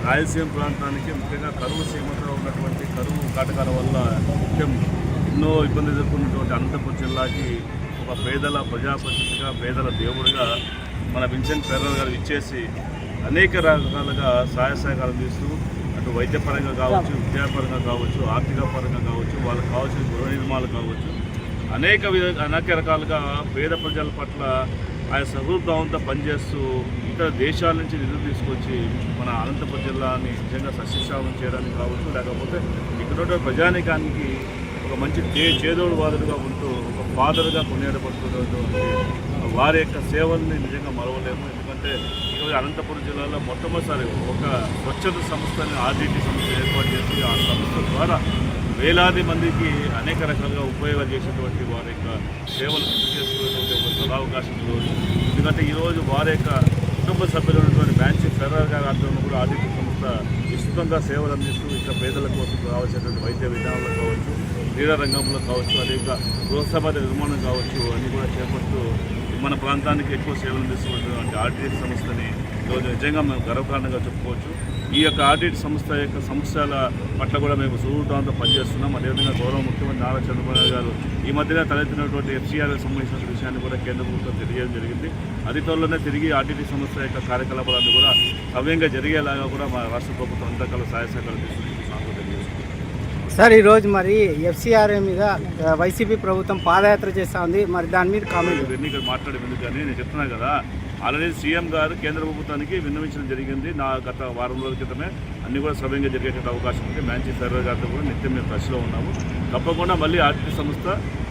రాయలసీమ ప్రాంతానికి ముఖ్యంగా కరువు సీమలో ఉన్నటువంటి కరువు కాటకాల వల్ల ముఖ్యం ఎన్నో ఇబ్బంది ఎదుర్కొన్నటువంటి అనంతపురం జిల్లాకి ఒక పేదల ప్రజాప్రతినిధిగా పేదల దేవుడిగా మన విన్సెంట్ ఫెర్రర్ గారు ఇచ్చేసి అనేక రకాలుగా సహాయ సహకారం చేస్తూ అటు వైద్యపరంగా కావచ్చు విద్యాపరంగా కావచ్చు ఆర్థిక పరంగా కావచ్చు వాళ్ళకి కావాల్సిన గృహ నిర్మాణాలు కావచ్చు అనేక విధ అనేక రకాలుగా పేద ప్రజల పట్ల ఆయన సహృద్భావంతో పనిచేస్తూ ఇతర దేశాల నుంచి నిధులు తీసుకొచ్చి మన అనంతపురం జిల్లాని నిజంగా సస్యశ్యామం చేయడానికి కావచ్చు లేకపోతే ఇక్కడ ప్రజానీకానికి ప్రజానికానికి ఒక మంచి దే చేదోడు వాదుడుగా ఉంటూ ఒక ఫాదర్గా కొనియాడబడుతున్నటువంటి వారి యొక్క సేవల్ని నిజంగా మరవలేము. ఎందుకంటే ఈరోజు అనంతపురం జిల్లాలో మొట్టమొదటిసారి ఒక స్వచ్ఛత సంస్థని ఆర్డీటీ సంస్థ ఏర్పాటు చేసి ఆ సంస్థ ద్వారా వేలాది మందికి అనేక రకాలుగా ఉపయోగాలు చేసేటువంటి వారి యొక్క సేవలు చేసుకునేటువంటి ఒక సదావకాశం ఈరోజు. ఎందుకంటే ఈరోజు వారి యొక్క కుటుంబ సభ్యులు ఉన్నటువంటి బ్యాంచి ఫెడరల్ గారి ఆధ్వర్యంలో కూడా ఆర్థిక సంస్థ విస్తృతంగా సేవలు అందిస్తూ ఇంకా పేదల కోసం కావాల్సినటువంటి వైద్య విధానాలు కావచ్చు క్రీడా రంగంలో కావచ్చు అదేవిధంగా గృహసభ నిర్మాణం కావచ్చు అన్నీ కూడా చేపడుతూ మన ప్రాంతానికి ఎక్కువ సేవలు అందిస్తున్నటువంటి ఆర్టీఎస్ సంస్థని ఈరోజు నిజంగా మేము గర్వకారణంగా చెప్పుకోవచ్చు. ఈ యొక్క ఆడిట్ సంస్థ యొక్క సంస్థల పట్ల కూడా మేము సుదూరంతో పనిచేస్తున్నాం. అదేవిధంగా గౌరవ ముఖ్యమంత్రి నారా చంద్రబాబు గారు ఈ మధ్యన తలెత్తినటువంటి ఎఫ్సీఆర్కి సంబంధించిన విషయాన్ని కూడా కేంద్ర ప్రభుత్వం తెలియజేయడం జరిగింది. అది త్వరలోనే తిరిగి ఆర్టీటీ సంస్థ యొక్క కార్యకలాపాలను కూడా సవ్యంగా జరిగేలాగా కూడా మా రాష్ట్ర ప్రభుత్వం అంతా కల సహాయ సహకారాలు తీసుకుంటుంది నాకు తెలియజేస్తుంది. సార్ ఈరోజు మరి ఎఫ్సిఆర్ఏ మీద వైసీపీ ప్రభుత్వం పాదయాత్ర చేస్తూ ఉంది. మరి దాని మీద కామెంట్ ఇవన్నీ ఇక్కడ మాట్లాడే ఎందుకు కానీ నేను చెప్తున్నా కదా ఆల్రెడీ సీఎం గారు కేంద్ర ప్రభుత్వానికి విన్నవించడం జరిగింది. నా గత వారం రోజుల క్రితమే అన్ని కూడా సవ్యంగా జరిగేటువంటి అవకాశం ఉంది. మ్యాన్సీ సర్వే గారితో కూడా నిత్యం మేము టచ్లో ఉన్నాము. తప్పకుండా మళ్ళీ ఆర్థిక సంస్థ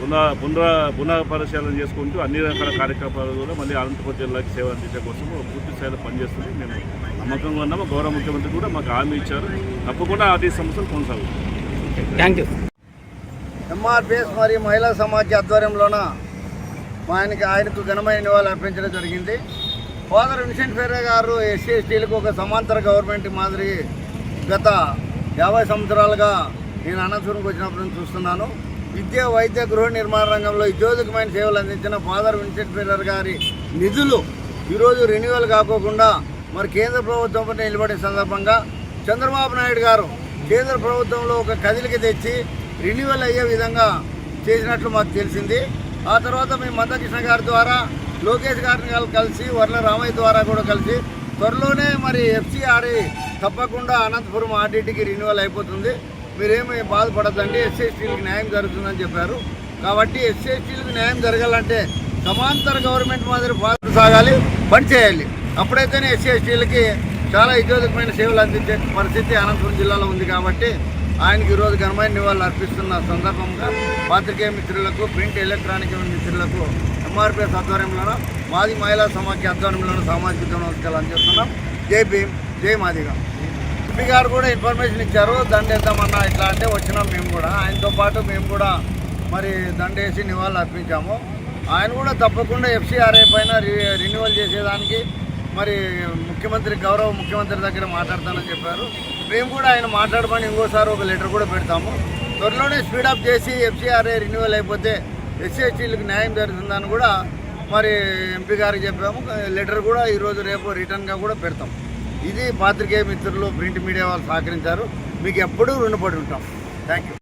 పునః పునః పునః పరిశీలన చేసుకుంటూ అన్ని రకాల కార్యకలాపాలు కూడా మళ్ళీ అనంతపురం జిల్లాకి సేవ అందించే కోసం పూర్తి స్థాయిలో పనిచేస్తుంది. మేము నమ్మకంగా ఉన్నాము. గౌరవ ముఖ్యమంత్రి కూడా మాకు హామీ ఇచ్చారు. తప్పకుండా ఆర్థిక సంస్థలు కొనసాగుతుంది థ్యాంక్ యూ ఎంఆర్పిఎస్ మరియు మహిళా సమాజ ఆధ్వర్యంలోన మా ఆయనకి ఆయనకు ఘనమైన నివాళులు అర్పించడం జరిగింది. ఫాదర్ విన్సెంట్ ఫెర్రే గారు ఎస్సీ ఎస్టీలకు ఒక సమాంతర గవర్నమెంట్ మాదిరి గత యాభై సంవత్సరాలుగా నేను అనంతపురంకి వచ్చినప్పుడు నుంచి చూస్తున్నాను. విద్య వైద్య గృహ నిర్మాణ రంగంలో ఉద్యోగమైన సేవలు అందించిన ఫాదర్ విన్సెంట్ ఫెర్రర్ గారి నిధులు ఈరోజు రెన్యువల్ కాకోకుండా మరి కేంద్ర ప్రభుత్వం నిలబడిన సందర్భంగా చంద్రబాబు నాయుడు గారు కేంద్ర ప్రభుత్వంలో ఒక కదిలిక తెచ్చి రెన్యువల్ అయ్యే విధంగా చేసినట్లు మాకు తెలిసింది. ఆ తర్వాత మేము మందకృష్ణ గారి ద్వారా లోకేష్ గారిని కలిసి వర్ల రామయ్య ద్వారా కూడా కలిసి త్వరలోనే మరి ఎఫ్సిఆర్ఏ తప్పకుండా అనంతపురం ఆర్డీటీకి రెన్యువల్ అయిపోతుంది. మీరేమి బాధపడద్దండి ఎస్సీ న్యాయం జరుగుతుందని చెప్పారు. కాబట్టి ఎస్సీఎస్టీలకు న్యాయం జరగాలంటే సమాంతర గవర్నమెంట్ మాదిరి పాలన సాగాలి పని చేయాలి. అప్పుడైతేనే ఎస్సీ ఎస్టీలకి చాలా ఇతోదకమైన సేవలు అందించే పరిస్థితి అనంతపురం జిల్లాలో ఉంది కాబట్టి ఆయనకి ఈరోజు ఘనమైన నివాళులు అర్పిస్తున్న సందర్భంగా పాత్రికేయ మిత్రులకు ప్రింట్ ఎలక్ట్రానిక్ మిత్రులకు ఎంఆర్పిఎస్ ఆధ్వర్యంలోనూ మాది మహిళా సమాఖ్య ఆధ్వర్యంలోనూ సామాజిక నమస్కారాలు అందిస్తున్నాం జై భీమ్ జై మాదిగా. ఎంపీ గారు కూడా ఇన్ఫర్మేషన్ ఇచ్చారు దండేద్దామన్నా ఇట్లా అంటే వచ్చినాం మేము కూడా. ఆయనతో పాటు మేము కూడా మరి దండేసి నివాళులు అర్పించాము. ఆయన కూడా తప్పకుండా ఎఫ్సీఆర్ఐ పైన రి- రెన్యువల్ చేసేదానికి మరి ముఖ్యమంత్రి గౌరవ ముఖ్యమంత్రి దగ్గర మాట్లాడతానని చెప్పారు. మేము కూడా ఆయన మాట్లాడమని ఇంకోసారి ఒక లెటర్ కూడా పెడతాము. త్వరలోనే స్పీడప్ చేసి ఎఫ్సీఆర్ఏ రెన్యువల్ అయిపోతే ఎస్సీ ఎస్టీలకు న్యాయం జరుగుతుందని కూడా మరి ఎంపీ గారికి చెప్పాము. లెటర్ కూడా ఈరోజు రేపు రిటర్న్గా కూడా పెడతాం. ఇది పాత్రికేయ మిత్రులు ప్రింట్ మీడియా వాళ్ళు సహకరించారు. మీకు ఎప్పుడూ రుణపడి ఉంటాం. Thank you